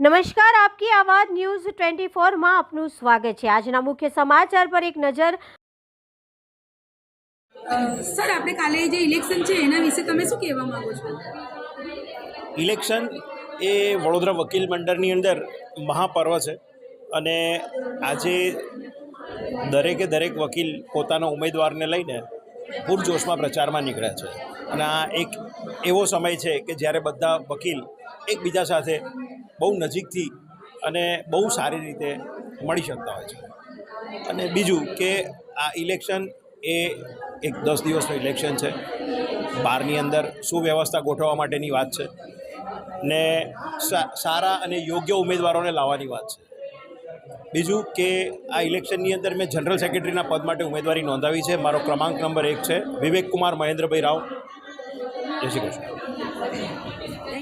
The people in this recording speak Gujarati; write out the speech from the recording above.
નમસ્કાર આપકી આવાજ ન્યૂઝ ટ્વેન્ટી ફોરમાં આપનું સ્વાગત છે. આજના મુખ્ય સમાચાર પર એક નજર. સર આપણે કાલે જે ઇલેક્શન છે એના વિશે તમે શું કહેવા માગો છો? ઇલેક્શન એ વડોદરા વકીલ મંડળની અંદર મહાપર્વ છે અને આજે દરેકે દરેક વકીલ પોતાના ઉમેદવારને લઈને પૂરજોશમાં પ્રચારમાં નીકળ્યા છે. અને આ એક એવો સમય છે કે જ્યારે બધા વકીલ એકબીજા સાથે બહુ નજીકથી અને બહુ સારી રીતે મળી શકતા હોય છે. અને બીજું કે આ ઇલેક્શન એ એક દસ દિવસનું ઇલેક્શન છે. બારની અંદર સુવ્યવસ્થા ગોઠવવા માટેની વાત છે. ને સારા અને યોગ્ય ઉમેદવારોને લાવવાની વાત છે. બીજું કે આ ઇલેક્શનની અંદર મેં જનરલ સેક્રેટરીના પદ માટે ઉમેદવારી નોંધાવી છે. મારો ક્રમાંક નંબર એક છે. વિવેક કુમાર મહેન્દ્રભાઈ રાવ. જય શ્રી કૃષ્ણ.